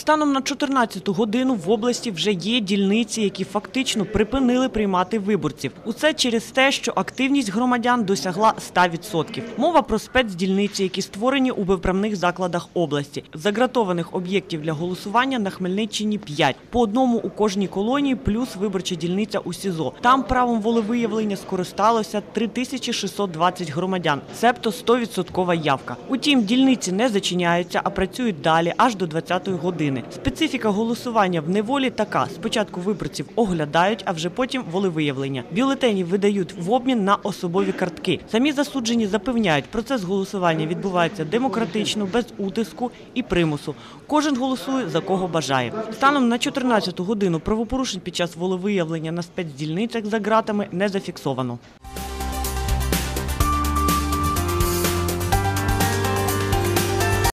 Станом на 14 годину в області вже є дільниці, які фактично припинили приймати виборців. Усе через те, що активність громадян досягла 100%. Мова про спецдільниці, які створені у виправних закладах області. Загратованих об'єктів для голосування на Хмельниччині 5. По одному у кожній колонії, плюс виборча дільниця у СІЗО. Там правом волевиявлення скористалося 3620 громадян, себто 100% явка. Утім, дільниці не зачиняються, а працюють далі аж до 20-ї години. Специфіка голосування в неволі така: спочатку виборців оглядають, а вже потім волевиявлення. Бюлетені видають в обмін на особові картки. Самі засуджені запевняють, процес голосування відбувається демократично, без утиску і примусу. Кожен голосує за кого бажає. Станом на 14 годину правопорушень під час волевиявлення на спецдільницях за ґратами не зафіксовано.